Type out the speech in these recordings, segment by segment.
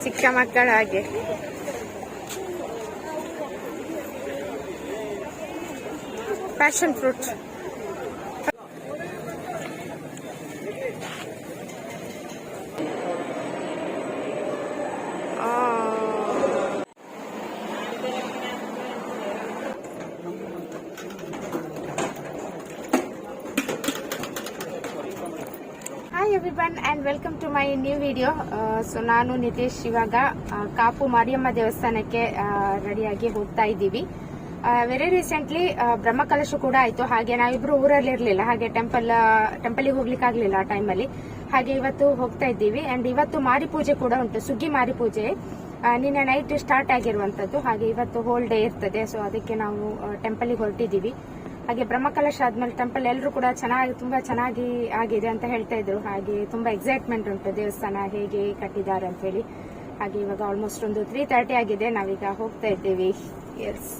ಚಿಕ್ಕ ಮಕ್ಕಳ ಹಾಗೆ passion fruit everyone and welcome to my new video so ನಾನು ನಿತೇಶ್ ಇವಾಗ ಕಾಪು ಮಾರಿಯಮ್ಮ ದೇವಸ್ಥಾನಕ್ಕೆ ರೆಡಿಯಾಗಿ ಹೋಗ್ತಾ ಇದ್ದೀವಿ. ವೆರಿ ರೀಸೆಂಟ್ಲಿ ಬ್ರಹ್ಮಕಲಶ ಕೂಡ ಆಯಿತು. ಹಾಗೆ ನಾವಿಬ್ರು ಊರಲ್ಲಿ ಇರಲಿಲ್ಲ. ಹಾಗೆ ಟೆಂಪಲ್ ಟೆಂಪಲ್ಗೆ ಹೋಗ್ಲಿಕ್ಕೆ ಆಗ್ಲಿಲ್ಲ ಆ ಟೈಮಲ್ಲಿ ಹಾಗೆ ಇವತ್ತು ಹೋಗ್ತಾ ಇದ್ದೀವಿ. ಆ್ಯಂಡ್ ಇವತ್ತು ಮಾರಿ ಪೂಜೆ ಕೂಡ ಉಂಟು. ಸುಗ್ಗಿ ಮಾರಿ ಪೂಜೆ. ನಿನ್ನೆ ನೈಟ್ ಸ್ಟಾರ್ಟ್ ಆಗಿರುವಂಥದ್ದು ಹಾಗೆ ಇವತ್ತು ಹೋಲ್ ಡೇ ಇರ್ತದೆ. ಸೊ ಅದಕ್ಕೆ ನಾವು ಟೆಂಪಲ್ಗೆ ಹೊರಟಿದ್ದೀವಿ. ಹಾಗೆ ಬ್ರಹ್ಮಕಲಶ ಆದ್ಮೇಲೆ ಟೆಂಪಲ್ ಎಲ್ಲರೂ ಕೂಡ ಚೆನ್ನಾಗಿ, ತುಂಬಾ ಚೆನ್ನಾಗಿ ಆಗಿದೆ ಅಂತ ಹೇಳ್ತಾ ಇದ್ರು. ಹಾಗೆ ತುಂಬಾ ಎಕ್ಸೈಟ್ಮೆಂಟ್ ಉಂಟು ದೇವಸ್ಥಾನ ಹೇಗೆ ಕಟ್ಟಿದ್ದಾರೆ ಅಂತ ಹೇಳಿ. ಹಾಗೆ ಇವಾಗ ಆಲ್ಮೋಸ್ಟ್ ಒಂದು ತ್ರೀ ತರ್ಟಿ ಆಗಿದೆ, ನಾವೀಗ ಹೋಗ್ತಾ ಇದ್ದೇವೆ. ಎಸ್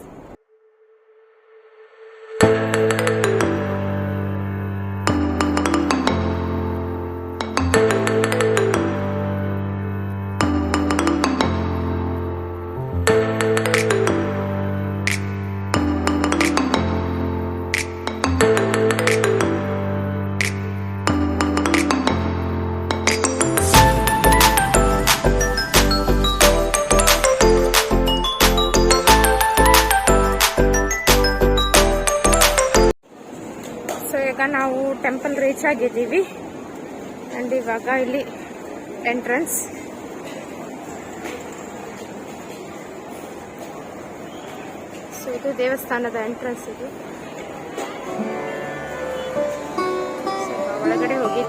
ನಾವು ಟೆಂಪಲ್ ರೀಚ್ ಆಗಿದ್ದೀವಿ. ಅಂಡ್ ಇವಾಗ ಇಲ್ಲಿ ಎಂಟ್ರೆನ್ಸ್ ಸೊ ಇದು ದೇವಸ್ಥಾನದ ಎಂಟ್ರೆನ್ಸ್ ಇದು. ಒಳಗಡೆ ಹೋಗಿ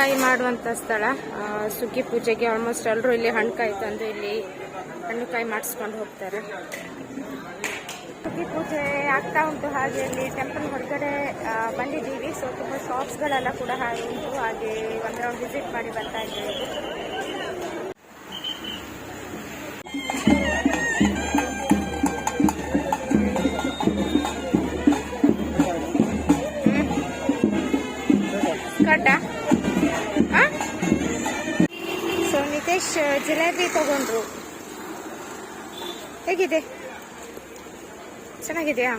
ಹಣ್ಣುಕಾಯಿ ಮಾಡುವಂತ ಸ್ಥಳ. ಸುಗ್ಗಿ ಪೂಜೆಗೆ ಆಲ್ಮೋಸ್ಟ್ ಎಲ್ಲರೂ ಇಲ್ಲಿ ಹಣ್ಕಾಯಿ ತಂದು ಇಲ್ಲಿ ಹಣ್ಣುಕಾಯಿ ಮಾಡಿಸ್ಕೊಂಡು ಹೋಗ್ತಾರೆ. ಸುಗ್ಗಿ ಪೂಜೆ ಆಗ್ತಾ ಉಂಟು ಹಾಗೆ ಇಲ್ಲಿ ಟೆಂಪಲ್ ಹೊರಗಡೆ ಬಂದಿದ್ದೀವಿ. ಸೊ ತುಂಬ ಶಾಪ್ಸ್ಗಳೆಲ್ಲ ಕೂಡ ಹಾಗೆ ಉಂಟು. ಹಾಗೆ ಒಂದು ವಿಸಿಟ್ ಮಾಡಿ ಬರ್ತಾ ಇದ್ದೇವೆ. ಜಿಲೇಬಿ ತಗೊಂಡ್ರು. ಹೇಗಿದೆ? ಚೆನ್ನಾಗಿದೆಯಾ?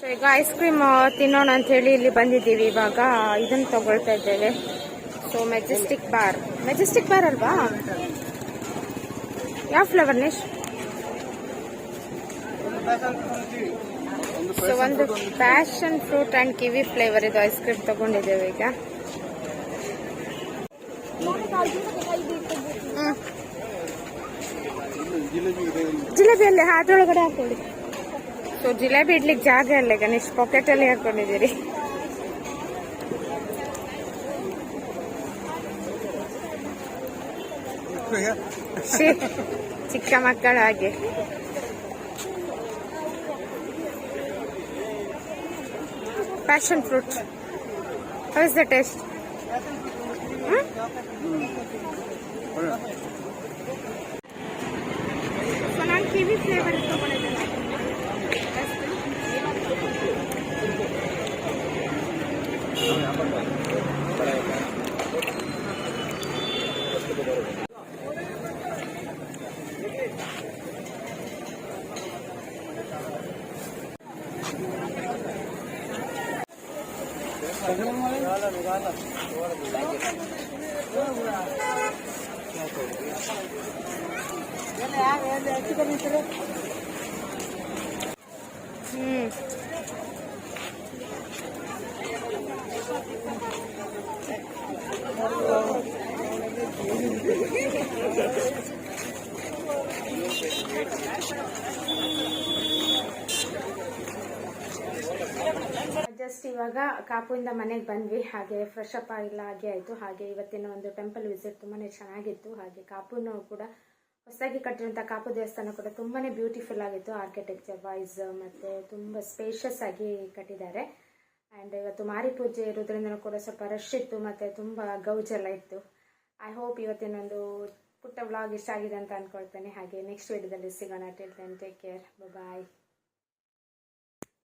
ಸೊ ಈಗ ಐಸ್ ಕ್ರೀಮ್ ತಿನ್ನೋಣ ಅಂತ ಹೇಳಿ ಇಲ್ಲಿ ಬಂದಿದ್ದೀವಿ. ಇವಾಗ ಇದನ್ನ ತಗೊಳ್ತಾ ಇದ್ದೇವೆ. So Majestic bar Majestic bar ಅಲ್ವಾ? ಯಾವ ಫ್ಲೇವರ್ ನಿಶ್ ಸೊ ಒಂದು passion fruit and kiwi flavour ಇದು ಐಸ್ ಕ್ರೀಮ್ ತಗೊಂಡಿದ್ದೇವೆ ಈಗ. ಜಿಲೇಬಿ ಅಲ್ಲೇ ಅದ್ರೊಳಗಡೆ ಹಾಕೊಳ್ಳಿ ಸೊ ಜಿಲೇಬಿ ಇಡ್ಲಿಕ್ಕೆ ಜಾಗ ಇಲ್ಲ ಗಣೇಶ್ ಪಾಕೆಟ್ ಅಲ್ಲಿ ಹಾಕೊಂಡಿದ್ದೀರಿ ಛೀ, ಚಿಕ್ಕ ಮಕ್ಕಳ ಹಾಗೆ passion fruit how is the taste so ನಾನು ಕಿವಿ ಫ್ಲೇವರ್ ತಗೊಂಡಿದ್ದೇನೆ क्या ಜಸ್ಟ್ ಇವಾಗ ಕಾಪುಯಿಂದ ಮನೆಗೆ ಬಂದ್ವಿ. ಹಾಗೆ ಫ್ರೆಶ್ ಅಪ್ ಆಗಿಲ್ಲ ಹಾಗೆ ಆಯಿತು. ಹಾಗೆ ಇವತ್ತಿನ ಒಂದು ಟೆಂಪಲ್ ವಿಸಿಟ್ ತುಂಬಾ ಚೆನ್ನಾಗಿತ್ತು. ಹಾಗೆ ಕಾಪುನು ಕೂಡ ಹೊಸದಾಗಿ ಕಟ್ಟಿರುವಂಥ ಕಾಪು ದೇವಸ್ಥಾನ ಕೂಡ ತುಂಬಾ ಬ್ಯೂಟಿಫುಲ್ ಆಗಿತ್ತು. ಆರ್ಕಿಟೆಕ್ಚರ್ ವೈಸ್ ಮತ್ತು ತುಂಬ ಸ್ಪೇಷಿಯಸ್ ಆಗಿ ಕಟ್ಟಿದ್ದಾರೆ. ಆ್ಯಂಡ್ ಇವತ್ತು ಮಾರಿ ಪೂಜೆ ಇರೋದ್ರಿಂದ ಕೂಡ ಸ್ವಲ್ಪ ರಶ್ ಇತ್ತು ಮತ್ತು ತುಂಬ ಗೌಜೆಲ್ಲ ಇತ್ತು. ಐ ಹೋಪ್ ಇವತ್ತಿನೊಂದು ಪುಟ್ಟ ವ್ಲಾಗ್ ಇಷ್ಟ ಆಗಿದೆ ಅಂತ ಅಂದ್ಕೊಳ್ತೇನೆ ಹಾಗೆ ನೆಕ್ಸ್ಟ್ ವಿಡಿಯೋದಲ್ಲಿ ಸಿಗೋಣ. Till then take care bye